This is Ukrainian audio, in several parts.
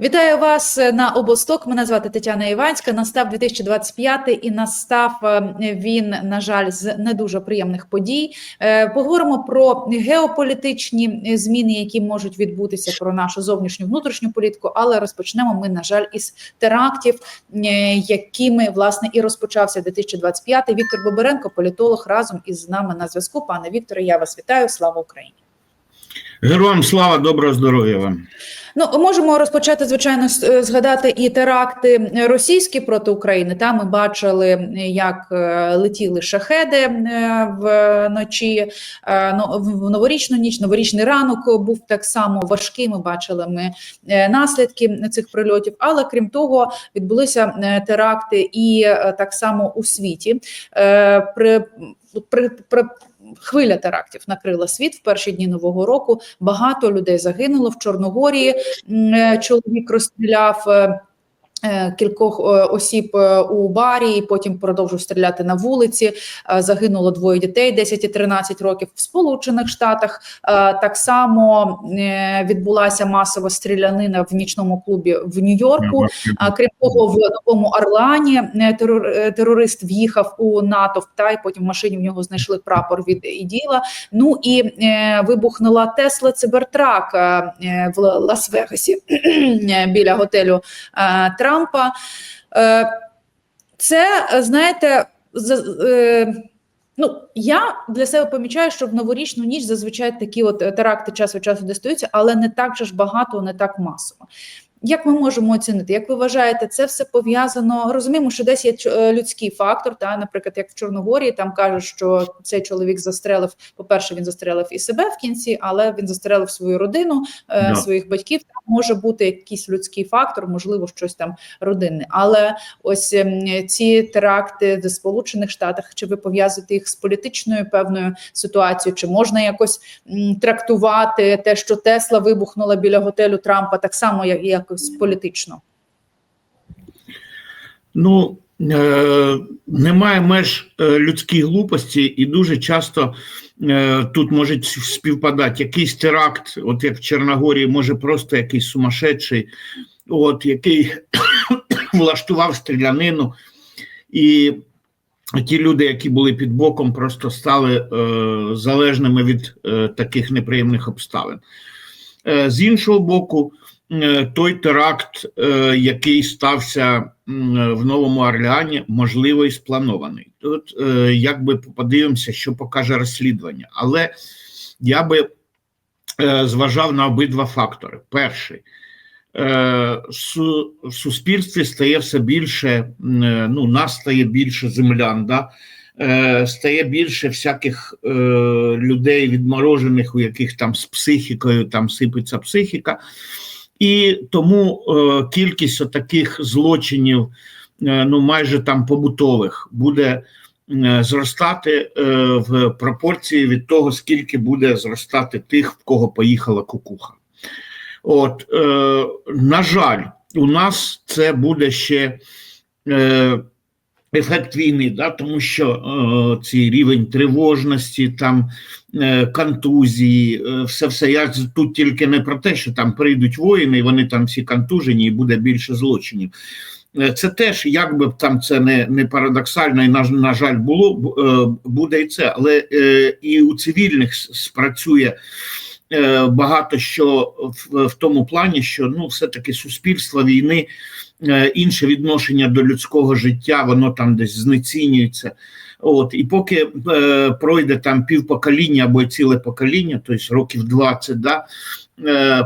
Вітаю вас на обосток. Мене звати Тетяна Іванська. Настав 2025 і настав е, він, на жаль, з не дуже приємних подій. Е, Поговоримо про геополітичні зміни, які можуть відбутися про нашу зовнішню внутрішню політику. Але розпочнемо ми, на жаль, із терактів, е, якими власне і розпочався 2025. Віктор Боберенко, політолог, разом із нами на зв'язку. Пане Вікторе, я вас вітаю. Слава Україні! Героям слава, доброго здоров'я вам. Ну, можемо розпочати, звичайно, е, згадати і теракти російські проти України. Там ми бачили, як е, летіли шахеди е, вночі, ну, в новорічну ніч, новорічний ранок був так само важкий. Ми бачили ми наслідки цих прильотів. Але крім того, відбулися теракти і так само у світі. При, при, при Хвиля терактів накрила світ в перші дні нового року. Багато людей загинуло в Чорногорії. е, Чоловік розстріляв. Е, Кількох е, осіб е, у барі, потім продовжив стріляти на вулиці. Загинуло двоє дітей 10 і 13 років. В Сполучених Штатах так само відбулася масова стрілянина в нічному клубі в Нью-Йорку. Крім того, в новому Орлеані терорист в'їхав у натовп, та й потім в машині в нього знайшли прапор від іділа. Ну і вибухнула Тесла Цибертрак в Лас-Вегасі біля готелю Трампа. Е, це знаєте, е, Ну, я для себе помічаю, що в новорічну ніч зазвичай такі от теракти час від часу дістаються, але не так же ж багато, не так масово. Як ми можемо оцінити? Як ви вважаєте, це все пов'язано? Розуміємо, що десь є е, людський фактор. Та, наприклад, як в Чорногорії, там кажуть, що цей чоловік застрелив. По-перше, він застрелив і себе в кінці, але він застрелив свою родину, е, Да. своїх батьків. Там може бути якийсь людський фактор, можливо, щось там родинне. Але ось ем, ці теракти в Сполучених Штатах, чи ви пов'язуєте їх з політичною певною ситуацією? Чи можна якось трактувати те, що Тесла вибухнула біля готелю Трампа, так само як якось політично? Ну е, немає меж е, людській глупості, і дуже часто е, тут можуть співпадати якийсь теракт, от як в Чорногорії, може просто якийсь сумасшедший, от який влаштував стрілянину, і ті люди, які були під боком, просто стали е, залежними від е, таких неприємних обставин. Е, з іншого боку, той теракт, е, який стався в Новому Орлеані, можливо, і спланований. Тут е, якби подивимося, що покаже розслідування. Але я би е, зважав на обидва фактори. Перший. е, В суспільстві стає все більше, е, ну, нас стає більше землян, да? е, стає більше всяких е, людей відморожених, у яких там з психікою там сипеться психіка. І тому е, кількість таких злочинів, е, ну майже там побутових, буде е, зростати е, в пропорції від того, скільки буде зростати тих, в кого поїхала кукуха. От, е, на жаль, у нас це буде ще е, ефект війни, да, тому що е, цей рівень тривожності, там е, контузії, все все. Я тут тільки не про те, що там прийдуть воїни, і вони там всі контужені, і буде більше злочинів. Е, Це теж, як би там це не, не парадоксально, і на, на жаль, було буде і це, але і у цивільних спрацює багато що в, в тому плані, що ну, все-таки суспільство війни, інше відношення до людського життя, воно там десь знецінюється. От, і поки е, пройде там півпокоління або ціле покоління, тобто років 20, да, е,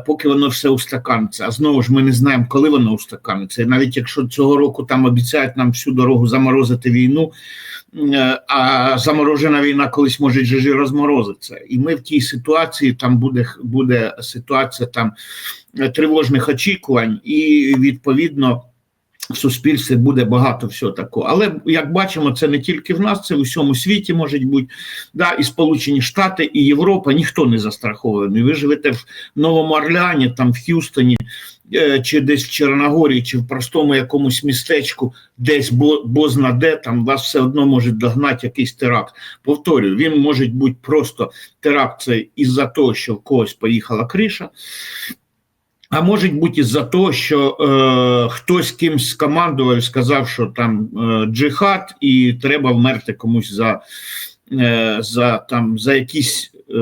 поки воно все устаканиться. А знову ж ми не знаємо, коли воно устаканиться. І навіть якщо цього року там обіцяють нам всю дорогу заморозити війну, е, а заморожена війна колись може жижі розморозиться. І ми в тій ситуації там буде, буде ситуація там е, тривожних очікувань, і відповідно в суспільстві буде багато всього такого. Але як бачимо, це не тільки в нас, це в усьому світі може бути. Да, і Сполучені Штати, і Європа ніхто не застрахований. Ви живете в Новому Орлеані, там в Х'юстоні, е, чи десь в Чорногорії, чи в простому якомусь містечку, десь бо, бозна де, там вас все одно може догнати якийсь теракт. Повторюю, він може бути просто теракт це із-за того, що в когось поїхала криша. А може бути із-за того, що е, хтось кимсь командував і сказав, що там е, джихад, і треба вмерти комусь за, е, за, там, за якісь е,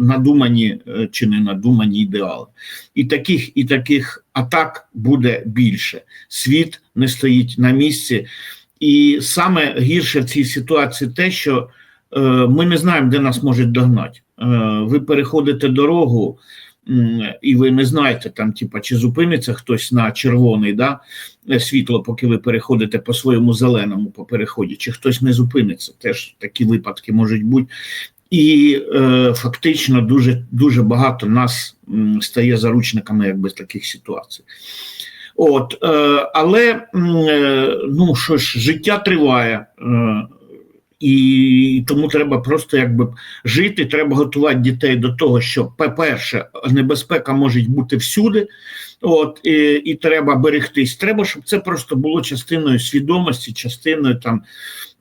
надумані е, чи не надумані ідеали. І таких, і таких атак буде більше. Світ не стоїть на місці. І саме гірше в цій ситуації те, що е, ми не знаємо, де нас можуть догнати. Е, ви переходите дорогу, і ви не знаєте, там, типа, чи зупиниться хтось на червоний да, е, світло, поки ви переходите по своєму зеленому по переході, чи хтось не зупиниться. Теж такі випадки можуть бути. І е, фактично дуже, дуже багато нас м, стає заручниками якби таких ситуацій. От, е, але е, ну що ж, життя триває, е, і тому треба просто якби жити. Треба готувати дітей до того, що, по-перше, небезпека може бути всюди. От і, і треба берегтись. Треба, щоб це просто було частиною свідомості, частиною там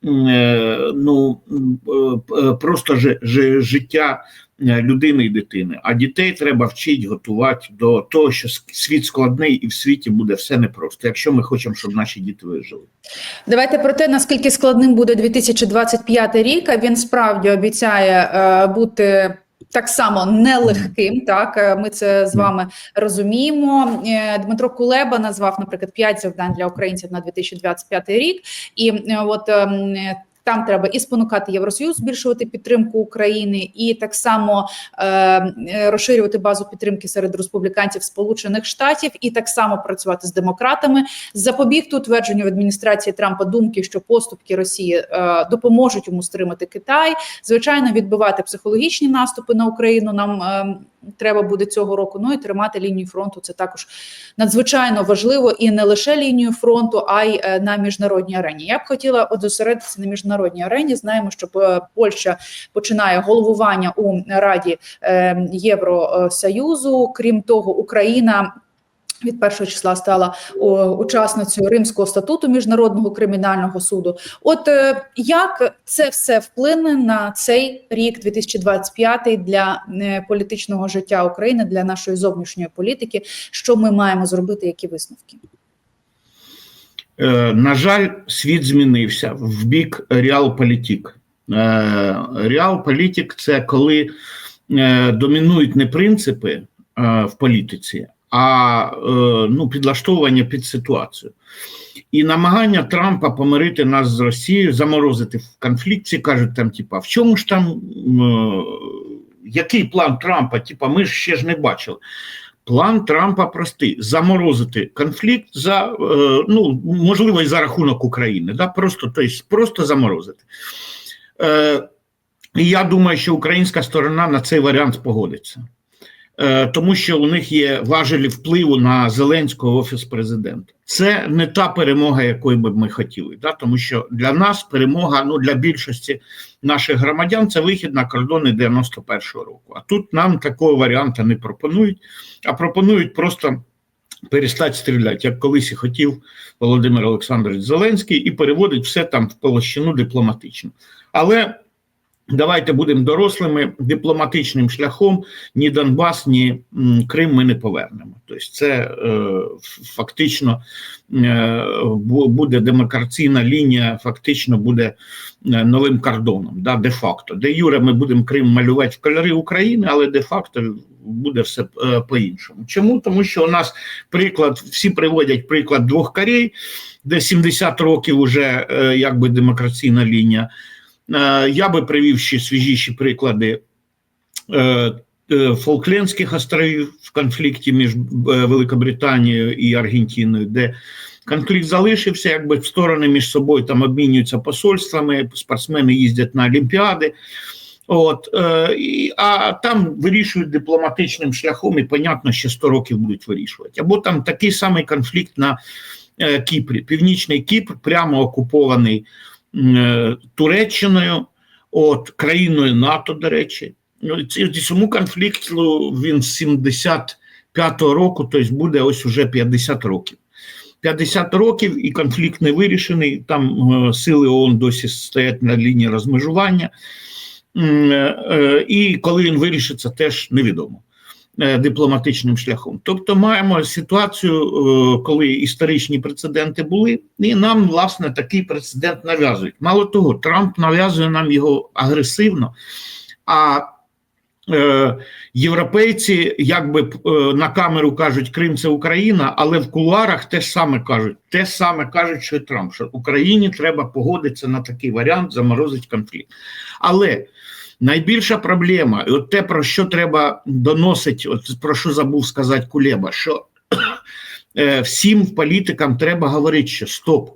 е, ну е, е, просто ж, ж, життя людини і дитини. А дітей треба вчити готувати до того, що світ складний і в світі буде все непросто, якщо ми хочемо, щоб наші діти вижили. Давайте про те, наскільки складним буде 2025 рік. А Він справді обіцяє е, бути. Так само нелегким, так е, ми це з вами розуміємо. Е, Дмитро Кулеба назвав, наприклад, п'ять завдань для українців на 2025 рік, і е, от ем, там треба і спонукати Євросоюз збільшувати підтримку України, і так само е, е, розширювати базу підтримки серед республіканців Сполучених Штатів, і так само працювати з демократами, запобігти утвердженню в адміністрації Трампа думки, що поступки Росії е, допоможуть йому стримати Китай. Звичайно, відбивати психологічні наступи на Україну. Нам е, треба буде цього року. Ну і тримати лінію фронту. Це також надзвичайно важливо і не лише лінію фронту, а й е, на міжнародній арені. Я б хотіла от зосередитися на міжнародній арені. Знаємо, що е, Польща починає головування у Раді е, Євросоюзу. Крім того, Україна. Від першого числа стала учасницею Римського статуту міжнародного кримінального суду. От е, як це все вплине на цей рік 2025 для е, політичного життя України, для нашої зовнішньої політики? Що ми маємо зробити? Які висновки? Е, на жаль, світ змінився в бік реалполітик. Е, реалполітик це коли е, домінують не принципи в політиці, а е, ну, підлаштовування під ситуацію. І намагання Трампа помирити нас з Росією, заморозити в конфлікті, кажуть там, типа, в чому ж там, е, який план Трампа? Типа, ми ж ще ж не бачили. План Трампа простий: заморозити конфлікт за е, ну можливо і за рахунок України, да просто тобто, просто заморозити. Е, І я думаю, що українська сторона на цей варіант погодиться, тому що у них є важелі впливу на Зеленського офіс президента. Це не та перемога, якої би ми хотіли, да? тому що для нас перемога, ну для більшості наших громадян, це вихід на кордони 91-го року. А тут нам такого варіанту не пропонують, а пропонують просто перестати стріляти, як колись і хотів Володимир Олександрович Зеленський, і переводить все там в площину дипломатично. Але давайте будемо дорослими дипломатичним шляхом ні Донбас, ні Крим ми не повернемо. Тобто, це е, фактично е, буде демократична лінія, фактично буде е, новим кордоном, да, де-факто. Де Юре, ми будемо Крим малювати в кольори України, але де-факто буде все е, по-іншому. Чому? Тому що у нас приклад, всі приводять приклад двох Корей, де 70 років вже е, якби демократична лінія. Е, Я би привів ще свіжіші приклади е, е, Фолклендських островів в конфлікті між Великобританією і Аргентиною, де конфлікт залишився, якби сторони між собою там обмінюються посольствами, спортсмени їздять на Олімпіади. От, е, а там вирішують дипломатичним шляхом, і, понятно, ще 100 років будуть вирішувати. Або там такий самий конфлікт на е, Кіпрі. Північний Кіпр прямо окупований Туреччиною, от, країною НАТО, до речі. Ну, Цьому конфлікту він з 75-го року, тобто буде ось уже 50 років. 50 років і конфлікт не вирішений. Там е, сили ООН досі стоять на лінії розмежування. Е, е, І коли він вирішиться, теж невідомо. Е, дипломатичним шляхом. Тобто маємо ситуацію, е, коли історичні прецеденти були, і нам, власне, такий прецедент нав'язують. Мало того, Трамп нав'язує нам його агресивно, а е, європейці якби на камеру кажуть, Крим це Україна, але в кулуарах те саме кажуть. Те саме кажуть, що і Трамп, що Україні треба погодитися на такий варіант, заморозить конфлікт. Але найбільша проблема, і от те, про що треба доносити, от про що забув сказати Кулеба, що е, всім політикам треба говорити, що стоп.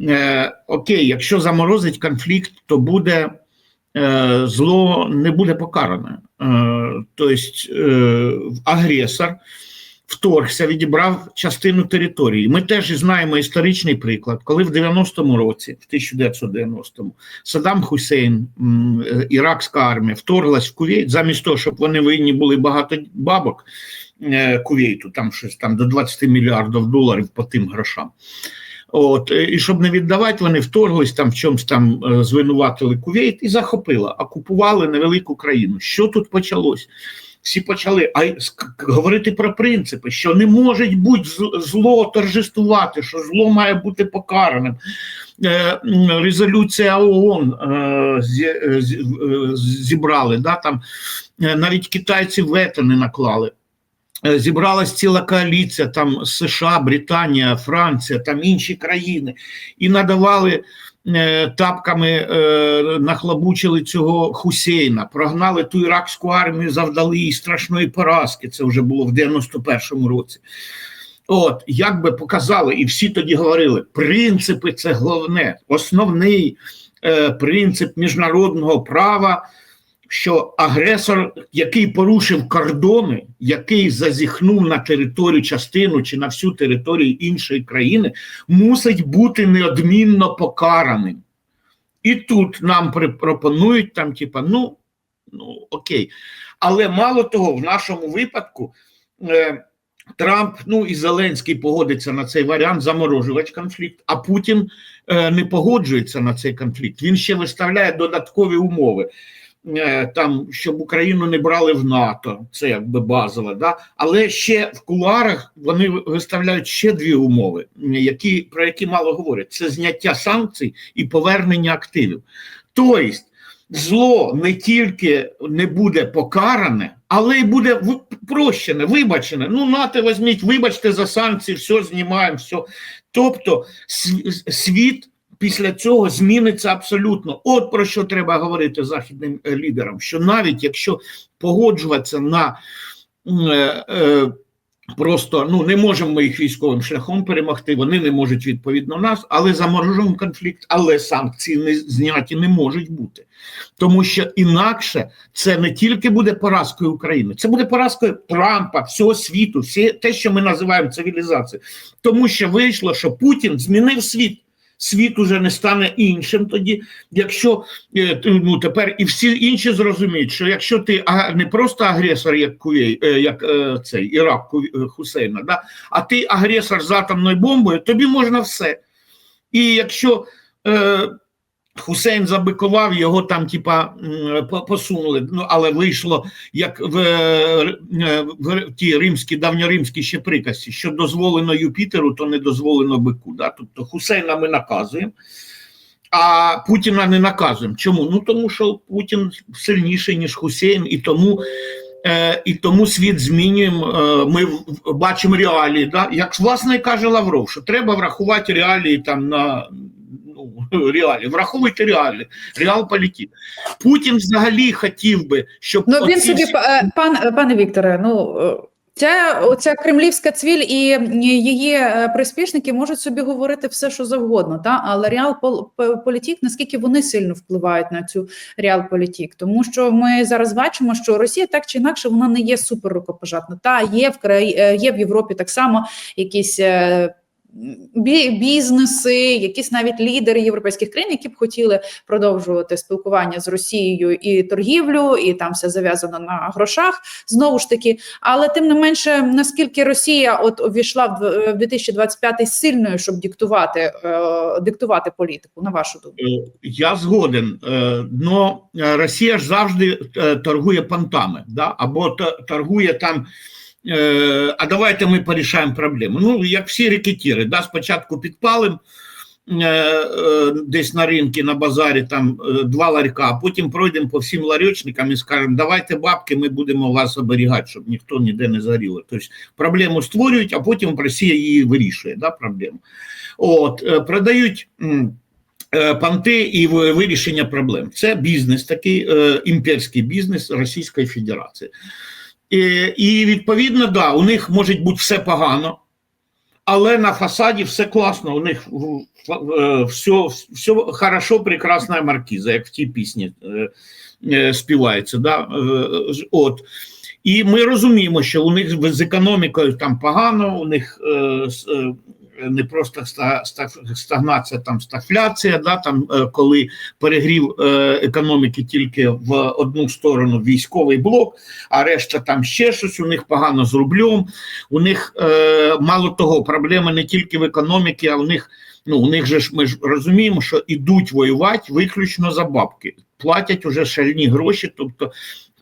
Е, окей, якщо заморозить конфлікт, то буде е, зло не буде покаране. Тобто е, агресор вторгся, відібрав частину території. Ми теж знаємо історичний приклад, коли в 90-му році, в 1990-му, Саддам Хусейн, е, іракська армія, вторглась в Кувейт, замість того, щоб вони винні були багато бабок е, Кувейту, там щось там до 20 мільярдів доларів по тим грошам. От, е, і щоб не віддавати, вони вторглись там в чомусь там звинуватили Кувейт і захопили, окупували невелику країну. Що тут почалось? Всі почали а, говорити про принципи, що не може бути зло торжествувати, що зло має бути покараним. Е, резолюція ООН е, е, зі- зібрали, да, там, навіть китайці вето не наклали. Зібралась ціла коаліція, там США, Британія, Франція, там інші країни, і надавали тапками, е, нахлобучили цього Хусейна, прогнали ту іракську армію, завдали їй страшної поразки. Це вже було в 91-му році. От, як би показали, і всі тоді говорили: принципи це головне, основний е, принцип міжнародного права що агресор, який порушив кордони, який зазіхнув на територію частину чи на всю територію іншої країни, мусить бути неодмінно покараним. І тут нам пропонують там, типа, ну, ну окей. Але мало того, в нашому випадку е, Трамп, ну і Зеленський погодиться на цей варіант заморожувати конфлікт, а Путін е, не погоджується на цей конфлікт. Він ще виставляє додаткові умови там, щоб Україну не брали в НАТО, це якби базове, да? але ще в кулуарах вони виставляють ще дві умови, які, про які мало говорять: це зняття санкцій і повернення активів. Тобто, зло не тільки не буде покаране, але й буде прощене, вибачене. Ну, нате візьміть, вибачте за санкції, все знімаємо, все. Тобто світ після цього зміниться абсолютно. От про що треба говорити західним е, лідерам: що навіть якщо погоджуватися на е, е, просто ну не можемо ми їх військовим шляхом перемогти, вони не можуть відповідно нас, але заморожуємо конфлікт, але санкції не зняті не можуть бути. Тому що інакше це не тільки буде поразкою України, це буде поразкою Трампа, всього світу, всі те, що ми називаємо цивілізацією. Тому що вийшло, що Путін змінив світ. Світ уже не стане іншим тоді, якщо е, ну тепер і всі інші зрозуміють, що якщо ти не просто агресор, як Кувей, е, як е, цей Ірак Хусейна, да, а ти агресор з атомною бомбою, тобі можна все. І якщо Хусейн забикував, його там, типа, посунули. Ну, але вийшло, як в, е, в ті римські, давньоримські ще приказці, що дозволено Юпітеру, то не дозволено бику. Да? Тобто Хусейна ми наказуємо, а Путіна не наказуємо. Чому? Ну тому що Путін сильніший, ніж Хусейн, і тому. Е, і тому світ змінюємо. Е, ми в- в- бачимо реалії. Да? Як власне каже Лавров, що треба врахувати реалії там на ну, реалії. Враховуйте реалії, реал політик. Путін взагалі хотів би, щоб Ну він оці собі, всі- е, пан е, пане Вікторе, ну. е, Ця оця кремлівська цвіль і її приспішники можуть собі говорити все, що завгодно, та але реал політік, наскільки вони сильно впливають на цю реал політік, тому що ми зараз бачимо, що Росія так чи інакше вона не є супер рукопожатна. Та є в краї, є в Європі так само якісь. Е, бі- бізнеси, якісь навіть лідери європейських країн, які б хотіли продовжувати спілкування з Росією і торгівлю, і там все зав'язано на грошах. Знову ж таки, але тим не менше, наскільки Росія от увійшла в дв- в 2025 сильною, щоб диктувати, е, диктувати політику, на вашу думку? Е, Я згоден, е, но е, Росія ж завжди е, торгує понтами, да? або торгує там. Е, А давайте ми порішаємо проблему. Ну, як всі рекетіри, да? спочатку підпалим е, е, десь на ринку, на базарі там е, два ларька, а потім пройдемо по всім ларьочникам і скажемо, давайте бабки, ми будемо вас оберігати, щоб ніхто ніде не згоріло. Тобто проблему створюють, а потім Росія її вирішує, да, проблему. От, е, продають. е, Панти і вирішення проблем. Це бізнес, такий е, імперський бізнес Російської Федерації. І, і відповідно, да, у них може бути все погано, але на фасаді все класно. У них е, все, все хорошо, прекрасна маркіза, як в тій пісні е, е, співається. Да? Е, от. І ми розуміємо, що у них з економікою там погано, у них е, е, не просто ста- ста- стагнація, там стагфляція, да, там, е, коли перегрів е, економіки тільки в одну сторону військовий блок, а решта там ще щось, у них погано з рублем. У них е, мало того, проблеми не тільки в економіці, а у них. Ну, у них же ж ми ж розуміємо, що ідуть воювати виключно за бабки, платять уже шальні гроші, тобто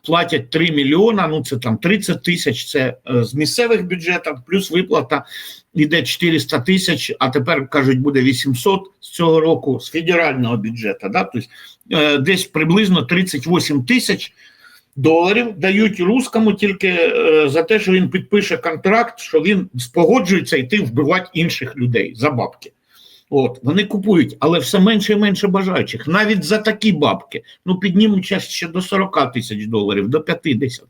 платять 3 мільйона, ну це там 30 тисяч, це е, з місцевих бюджетів, плюс виплата йде 400 тисяч, а тепер кажуть, буде 800 з цього року з федерального бюджету. Да? Тобто е, десь приблизно 38 тисяч доларів дають рускому тільки е, за те, що він підпише контракт, що він спогоджується йти вбивати інших людей за бабки. От, вони купують, але все менше і менше бажаючих. Навіть за такі бабки. Ну, піднімуть час ще до 40 тисяч доларів, до 50.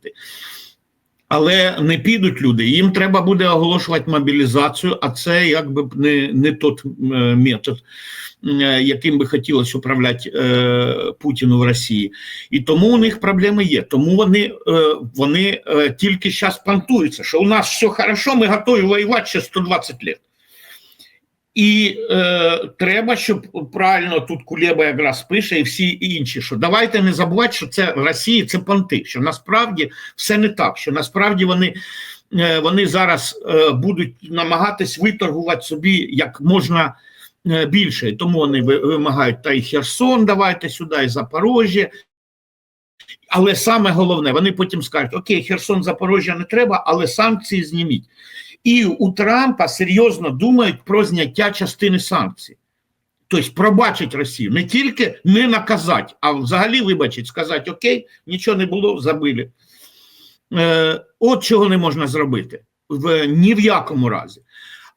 Але не підуть люди. Їм треба буде оголошувати мобілізацію, а це якби не, не тот е, метод, е, яким би хотілося управляти е, Путіну в Росії. І тому у них проблеми є. Тому вони, е, вони е, тільки зараз пантуються, що у нас все хорошо, ми готові воювати ще 120 років. І е, треба, щоб правильно тут Кулеба якраз пише, і всі інші, що давайте не забувати, що це Росія, це понти, що насправді все не так, що насправді вони, е, вони зараз е, будуть намагатись виторгувати собі як можна е, більше. Тому вони вимагають та і Херсон, давайте сюди, і Запорожжя. Але саме головне, вони потім скажуть: Окей, Херсон, Запорожжя не треба, але санкції зніміть. І у Трампа серйозно думають про зняття частини санкцій. Тобто пробачить Росію, не тільки не наказати, а взагалі вибачить, сказати: Окей, нічого не було, забили. Е, от чого не можна зробити в, ні в якому разі.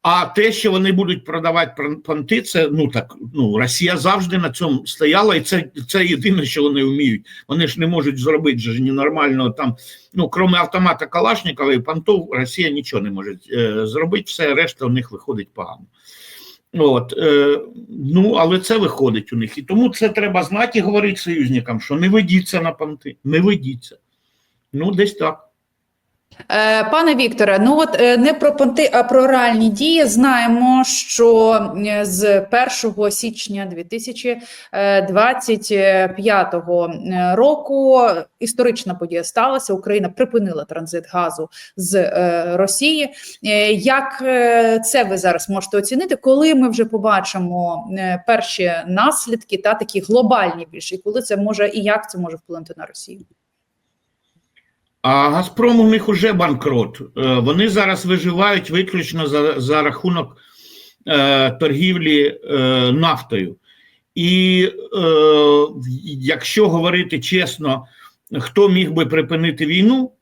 А те, що вони будуть продавати понти, це ну так ну Росія завжди на цьому стояла, і це, це єдине, що вони вміють. Вони ж не можуть зробити ж ні нормального там. Ну, крім автомата Калашникова і понтов, Росія нічого не може е, зробити, все решта у них виходить погано. От, е, ну, але це виходить у них. І тому це треба знати і говорити союзникам, що не ведіться на понти, не ведіться. Ну, десь так. Е, Пане Вікторе, ну от е, не про понти, а про реальні дії. Знаємо, що е, з 1 січня 2025 е, року історична подія сталася. Україна припинила транзит газу з Росії. Як це ви зараз можете оцінити, коли ми вже побачимо перші наслідки та такі глобальні більше, і коли це може і як це може вплинути на Росію? А Газпром у них уже банкрот. Е, Вони зараз виживають виключно за, за рахунок е, торгівлі е, нафтою. І е, якщо говорити чесно, хто міг би припинити війну,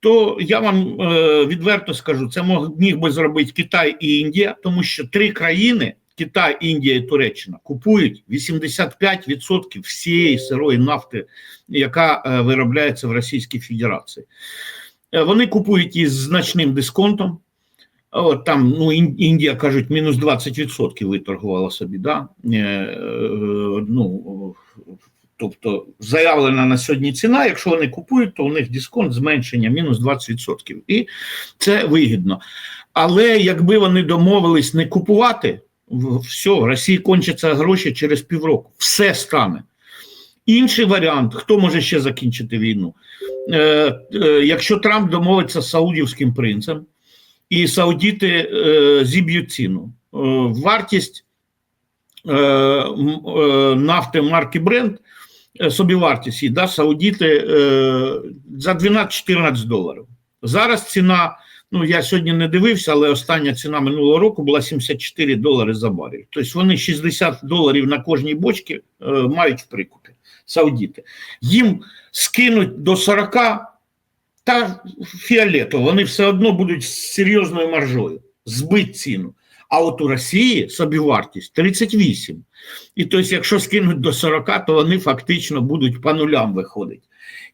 то я вам е, відверто скажу, це міг би зробити Китай і Індія, тому що три країни Китай, Індія і Туреччина купують 85% всієї сирої нафти, яка е, виробляється в Російській Федерації. Е, Вони купують із значним дисконтом. От там ну, Індія кажуть, мінус 20% виторгувала собі. Да? Е, е, ну, тобто заявлена на сьогодні ціна. Якщо вони купують, то у них дисконт зменшення мінус 20%. І це вигідно. Але якби вони домовились не купувати, все, в Росії кончаться гроші через півроку. Все стане. Інший варіант, хто може ще закінчити війну? Е, е, якщо Трамп домовиться з саудівським принцем, і саудіти е, зіб'ють ціну. Е, вартість е, е, нафти марки Brent, е, собівартість її, да, саудіти е, за 12-14 доларів. Зараз ціна, ну я сьогодні не дивився, але остання ціна минулого року була 74 долари за барель. Тобто вони 60 доларів на кожній бочці е, мають в прикупі, саудіти. Їм скинуть до 40 та фіолетово, вони все одно будуть з серйозною маржою, збить ціну. А от у Росії собівартість 38. І тобто, якщо скинуть до 40, то вони фактично будуть по нулям виходити.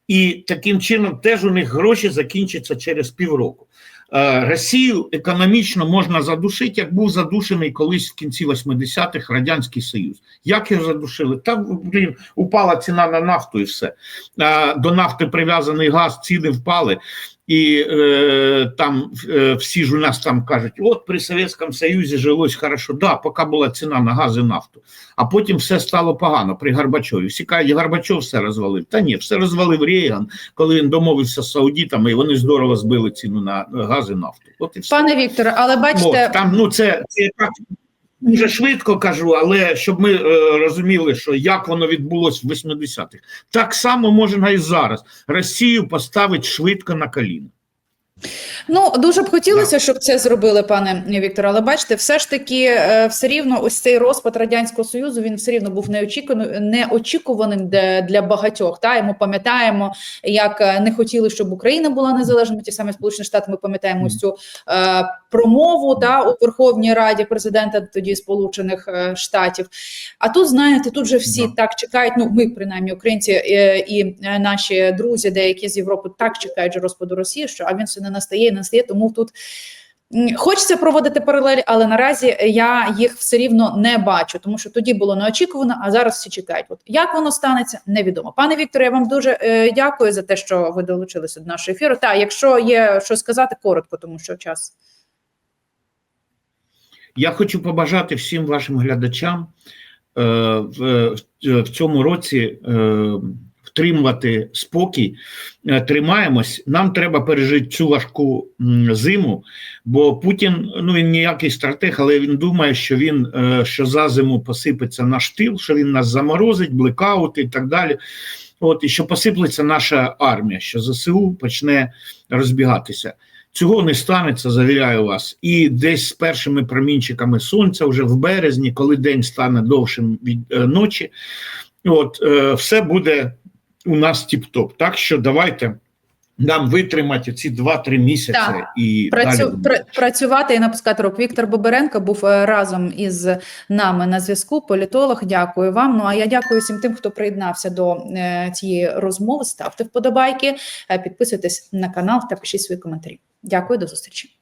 І таким чином теж у них гроші закінчаться через півроку. Е, Росію економічно можна задушити, як був задушений колись в кінці 80-х Радянський Союз. Як його задушили? Там, блін, упала ціна на нафту і все. Е, До нафти прив'язаний газ, ціни впали. І е, там е, всі ж у нас там кажуть, от при Совєтському Союзі жилось хорошо. Да, поки була ціна на газ і нафту. А потім все стало погано при Горбачові. Всі кажуть, Горбачов все розвалив. Та ні, все розвалив Рейган, коли він домовився з саудітами, і вони здорово збили ціну на газ і нафту. От і все. Пане Вікторе, але бачите, От, там, ну, це, це так дуже швидко кажу, але щоб ми е, розуміли, що як воно відбулося в 80-х. Так само можна і зараз. Росію поставить швидко на коліна. Ну дуже б хотілося, щоб це зробили, пане Вікторе. Але бачите, все ж таки, е, все рівно, ось цей розпад радянського союзу він все рівно був неочікуваним, неочікуваним для багатьох. Та і ми пам'ятаємо, як е, не хотіли, щоб Україна була незалежною. Ті самі Сполучені Штати. Ми пам'ятаємо ось цю е, промову та у Верховній Раді президента тоді Сполучених е, Штатів. А тут знаєте, тут же всі Да. так чекають. Ну ми принаймні українці і е, наші друзі, деякі з Європи, так чекають розпаду Росії, що а він все не настає, і не настає. Тому тут хочеться проводити паралелі, але наразі я їх все рівно не бачу, тому що тоді було неочікувано, а зараз всі чекають. От як воно станеться, невідомо. Пане Вікторе, я вам дуже е, дякую за те, що ви долучилися до нашого ефіру. Та якщо є що сказати, коротко, тому що час. Я хочу побажати всім вашим глядачам е, в, в цьому році е, втримувати спокій, е, тримаємось. Нам треба пережити цю важку зиму, бо Путін ну він ніякий стратег, але він думає, що він е, що за зиму посипеться наш тил, що він нас заморозить, блекаути і так далі. От і що посиплеться наша армія, що ЗСУ почне розбігатися. Цього не станеться, завіряю вас. І десь з першими промінчиками сонця, вже в березні, коли день стане довшим від е, ночі, от е, все буде у нас тіп-топ. Так що давайте нам витримати ці 2-3 місяці Так. і Працю, далі. пра- працювати і напускати рук. Віктор Боберенко був е, разом із нами на зв'язку. Політолог, дякую вам. Ну а я дякую всім тим, хто приєднався до е, цієї розмови. Ставте вподобайки, е, підписуйтесь на канал та пишіть свої коментарі. Дякую, до зустрічі.